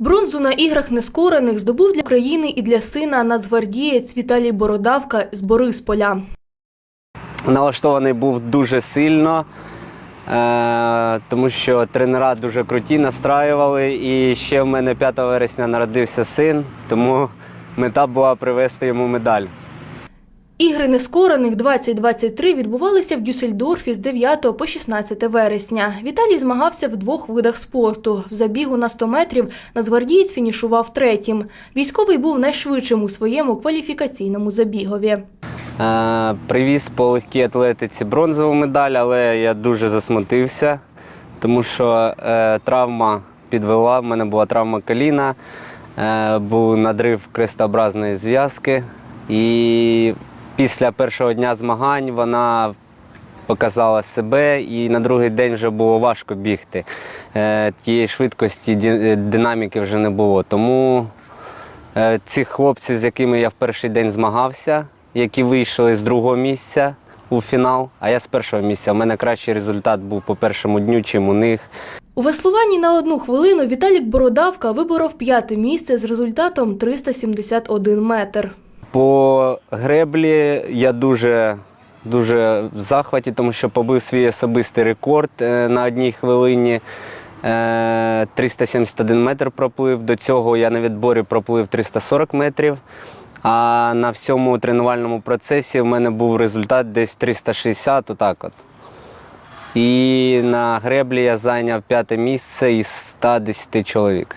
Бронзу на іграх нескорених здобув для України і для сина нацгвардієць Віталій Бородавка з Борисполя. Налаштований був дуже сильно, е, тому що тренера дуже круті настраювали. І ще в мене 5 вересня народився син, тому мета була привезти йому медаль. Ігри нескорених 2023 відбувалися в Дюссельдорфі з 9 по 16 вересня. Віталій змагався в двох видах спорту. В забігу на 100 метрів нацгвардієць фінішував третім. Військовий був найшвидшим у своєму кваліфікаційному забігові. Е, Привіз по легкій атлетиці бронзову медаль, але я дуже засмутився, тому що е, травма підвела. В мене була травма коліна, е, був надрив крестообразної зв'язки. І після першого дня змагань вона показала себе, і на другий день вже було важко бігти. Е, Тієї швидкості, динаміки вже не було. Тому Е, Цих хлопців, з якими я в перший день змагався, які вийшли з другого місця у фінал, а я з першого місця. У мене кращий результат був по першому дню, чим у них. У веслуванні на одну хвилину Віталік Бородавка виборов п'яте місце з результатом 371 метр. По греблі я дуже, дуже в захваті, тому що побив свій особистий рекорд е, на одній хвилині. Е, 371 метр проплив. До цього я на відборі проплив 340 метрів. А на всьому тренувальному процесі в мене був результат десь 360, отак от. І на греблі я зайняв п'яте місце із 110 чоловік.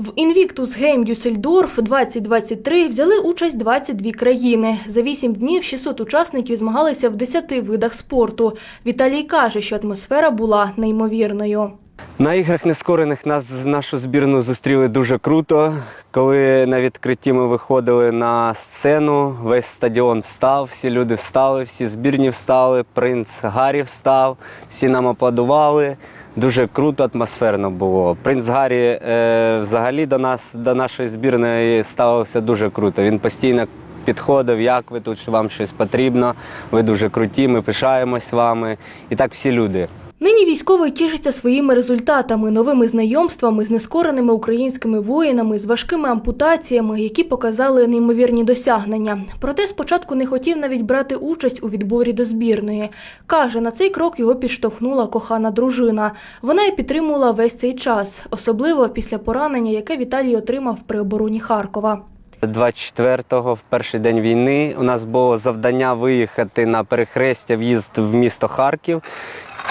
В Invictus Game Дюссельдорф 2023 взяли участь 22 країни. За 8 днів 600 учасників змагалися в 10 видах спорту. Віталій каже, що атмосфера була неймовірною. На іграх нескорених нас нашу збірну зустріли дуже круто. Коли на відкритті ми виходили на сцену, весь стадіон встав, всі люди встали, всі збірні встали, принц Гаррі встав, всі нам аплодували. Дуже круто, атмосферно було. Принц Гаррі е, взагалі до нас, до нашої збірної ставився дуже круто. Він постійно підходив, як ви тут, що вам щось потрібно. Ви дуже круті, ми пишаємось вами. І так всі люди. Нині військовий тішиться своїми результатами, новими знайомствами з нескореними українськими воїнами, з важкими ампутаціями, які показали неймовірні досягнення. Проте спочатку не хотів навіть брати участь у відборі до збірної. Каже, на цей крок його підштовхнула кохана дружина. Вона й підтримувала весь цей час, особливо після поранення, яке Віталій отримав при обороні Харкова. 24-го, в перший день війни, у нас було завдання виїхати на перехрестя в'їзд в місто Харків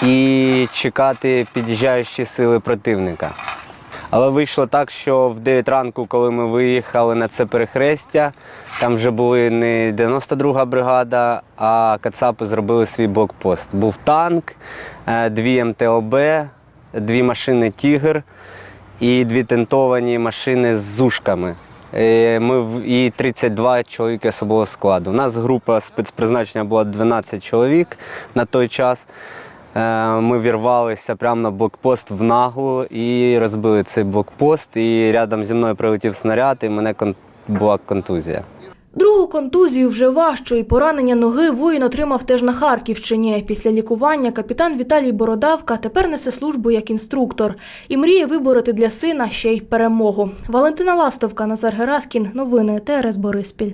і чекати під'їжджаючі сили противника. Але вийшло так, що в 9 ранку, коли ми виїхали на це перехрестя, там вже були не 92-га бригада, а Кацапи зробили свій блокпост. Був танк, е, дві МТОБ, дві машини Тігр і дві тентовані машини з зушками. Е, Ми і 32 чоловіки особового складу. У нас група спецпризначення була 12 чоловік на той час. Е, Ми вірвалися прямо на блокпост в наглу і розбили цей блокпост. І рядом зі мною прилетів снаряд, і мене була контузія. Другу контузію вже важчу і поранення ноги воїн отримав теж на Харківщині. Після лікування капітан Віталій Бородавка тепер несе службу як інструктор і мріє вибороти для сина ще й перемогу. Валентина Ластовка, Назар Гераскін. Новини ТРС Бориспіль.